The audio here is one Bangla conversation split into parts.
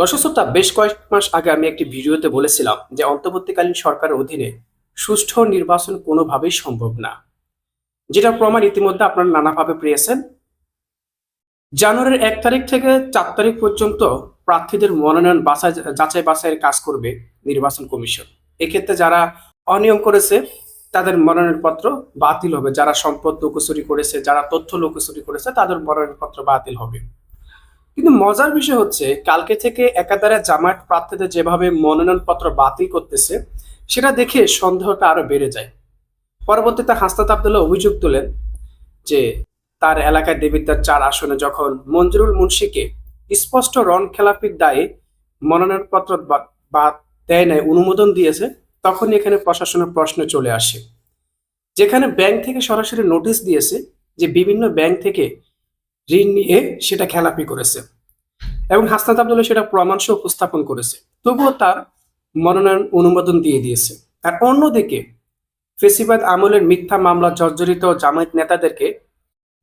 দর্শক শ্রোতা, বেশ কয়েক মাস আগে আমি একটি ভিডিওতে বলেছিলাম যে অন্তর্বর্তীকালীন সরকারের অধীনে সুষ্ঠু নির্বাচন কোনোভাবেই সম্ভব না। যেটা প্রমাণ ইতিমধ্যে আপনারা নানাভাবে পেয়েছেন। জানুয়ারির এক তারিখ থেকে চার তারিখ পর্যন্ত প্রার্থীদের মনোনয়ন বাছাই যাচাই বাছাইয়ের কাজ করবে নির্বাচন কমিশন। এক্ষেত্রে যারা অনিয়ম করেছে তাদের মনোনয়নপত্র বাতিল হবে। যারা সম্পদ লুকোচুরি করেছে যারা তথ্য লুকোচুরি করেছে তাদের মনোনয়নপত্র বাতিল হবে। কিন্তু মজার বিষয় হচ্ছে, কালকে থেকে একাধারে জামায়াত প্রার্থীদের যেভাবে মনোনয়নপত্র বাতিল করতেছে, সেটা দেখে সন্দেহটা আরও বেড়ে যায়। পরবর্তীতে হাসনাত আবদুল্লাহ অভিযোগ তোলেন যে, তার এলাকায় দেবিদ্যার চার আসনে যখন মঞ্জুরুল মুন্সিকে স্পষ্ট রন খেলাপির দায়ে মনোনয়নপত্র বা- দেয় নাই, অনুমোদন দিয়েছে, তখনই এখানে প্রশাসনের প্রশ্ন চলে আসে। যেখানে ব্যাংক থেকে সরাসরি নোটিশ দিয়েছে যে, বিভিন্ন ব্যাংক থেকে ঋণ নিয়ে সেটা খেলাপি করেছে। এবং হাসনাত আবদুল্লাহ সেটা প্রমাণ সহ উপস্থাপন করেছে। তবুও তার মনোনয়ন অনুমোদন দিয়ে দিয়েছে। আর অন্যদিকে ফেসিবাদ আমলের মিথ্যা মামলা জর্জরিত জামায়াত নেতাদেরকে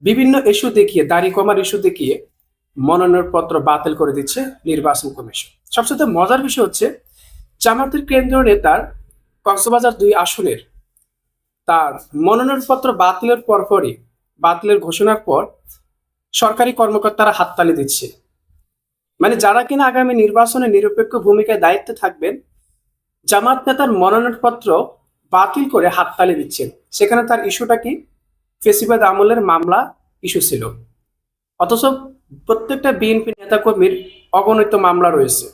বিভিন্ন ইস্যু দেখিয়ে, দাড়ি কমার ইস্যু দেখিয়ে মনোনয়নপত্র বাতিল করে দিচ্ছে নির্বাচন কমিশন। সবচেয়ে মজার বিষয় হচ্ছে জামাতের কেন্দ্রীয় নেতার কক্সবাজার দুই আসনের তার মনোনয়নপত্র বাতিলের পরপরই, বাতিলের ঘোষণার পর সরকারি কর্মকর্তারা হাততালি দিচ্ছে। মানে যারা কিনা আগামী নির্বাচনে নিরপেক্ষ ভূমিকায় দায়িত্বে থাকবেন, জামাত নেতার মনোনয়নপত্র বাতিল করে হাততালি দিচ্ছেন। সেখানে তার ইস্যুটা কি? ফেসিবাদ আমলের মামলা ইস্যু ছিল। অথচ প্রত্যেকটা বিএনপি নেতাকর্মীর অগণিত মামলা রয়েছে।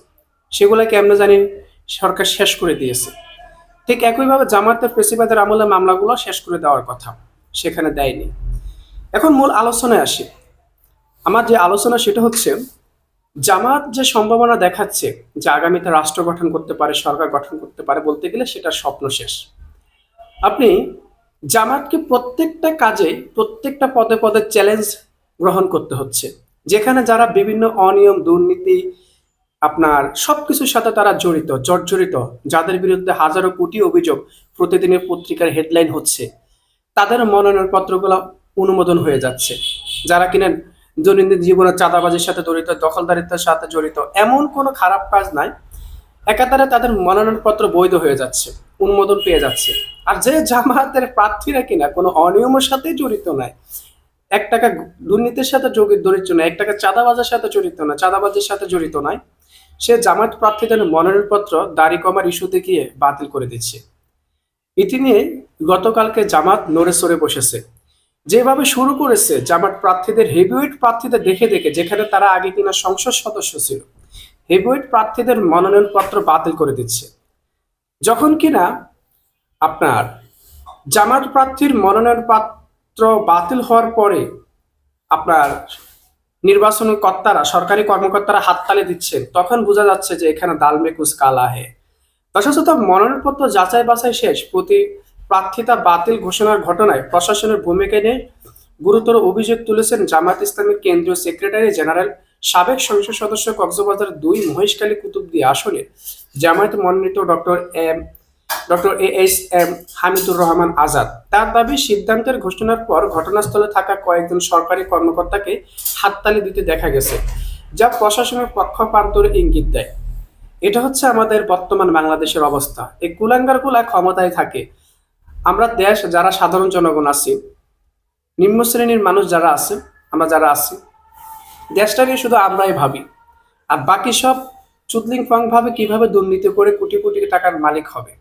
সেগুলো কেমনে জানি সরকার শেষ করে দিয়েছে। ঠিক একইভাবে জামাতের ফেসিবাদের আমলের মামলাগুলো শেষ করে দেওয়ার কথা সেখানে দেয়নি। এখন মূল আলোচনায় আসি। আমার যে আলোচনা সেটা হচ্ছে জামাত যে সম্ভাবনা দেখাচ্ছে যে আগামীতে রাষ্ট্র গঠন করতে পারে, সরকার গঠন করতে পারে বলতে গেলে সেটা স্বপ্ন শেষ। আপনি জামাতকে প্রত্যেকটা কাজে, প্রত্যেকটা পদে পদে চ্যালেঞ্জ গ্রহণ করতে হচ্ছে। যেখানে যারা বিভিন্ন অনিয়ম, দুর্নীতি, আপনার সব কিছুর সাথে তারা জড়িত, জর্জরিত, যাদের বিরুদ্ধে হাজারো কোটি অভিযোগ প্রতিদিনের পত্রিকার হেডলাইন হচ্ছে, তাদের মনোনয়নপত্রগুলো অনুমোদন হয়ে যাচ্ছে। যারা কিনা দৈনন্দিন জীবনে চাঁদাবাজির সাথে জড়িত, দখলদারিত্বের সাথে জড়িত, এমন কোনো খারাপ কাজ নাই। একাধারে তাদের মনোনয়নপত্র বৈধ হয়ে যাচ্ছে অনুমোদন পেয়ে যাচ্ছে। আর যে জামায়াতের প্রার্থীরা কিনা কোনো অনিয়মের সাথে জড়িত নাই। এক টাকা দুর্নীতির সাথে জড়ি- জড়িত নয় এক টাকা চাঁদাবাজের সাথে জড়িত না চাঁদাবাজির সাথে জড়িত নয় সে জামায়াত প্রার্থীদের মনোনয়নপত্র দাড়ি কমার ইস্যুতে গিয়ে বাতিল করে দিচ্ছে। এটি নিয়ে গতকালকে জামাত নড়ে সরে বসেছে। যেভাবে শুরু করেছে জামাত প্রার্থীদের হেভিওয়েট প্রার্থীদের দেখে দেখে, যেখানে তারা আগে কিনা সংসদ সদস্য ছিল হেভিওয়েট প্রার্থীদের মনোনয়নপত্র বাতিল করে দিচ্ছে। যখন কিনা আপনার জামাত প্রার্থীর মনোনয়নপত্র বাতিল হওয়ার পরে আপনার নির্বাচনী কর্তারা, সরকারি কর্মকর্তারা হাততালি দিচ্ছেন, তখন বোঝা যাচ্ছে যে এখানে দালমে কুচ কালা হে দর্শক মনোনয়নপত্র যাচাই বাছাই শেষ, প্রতি প্রার্থিতা বাতিল ঘোষণার ঘটনায় প্রশাসনের ভূমিকা নিয়ে গুরুতর অভিযোগ তুলেছেন জামাত ইসলামের কেন্দ্রীয় সেক্রেটারি জেনারেল, সাবেক সংসদ সদস্য কক্সবাজার দুই মহেশখালী কুতুবদি আসনে জামায়াত মনোনীত doctor M, doctor A S M Hamidur Rahman Azad. তার দাবি, সিদ্ধান্তের ঘোষণার পর ঘটনাস্থলে থাকা কয়েকজন সরকারি কর্মকর্তাকে হাততালি দিতে দেখা গেছে, যা প্রশাসনের পক্ষপান্তরে ইঙ্গিত দেয়। এটা হচ্ছে আমাদের বর্তমান বাংলাদেশের অবস্থা। এই কুলাঙ্গারগুলা ক্ষমতায় থাকে। আমরা দেশ যারা সাধারণ জনগণ আছি, নিম্ন শ্রেণির মানুষ যারা আছে, আমরা যারা আছি, দেশটাকে শুধু আমরাই ভাবি। আর বাকি সব চুতলিং ফং ভাবে কীভাবে দুর্নীতি করে কোটি কোটি টাকার মালিক হবে?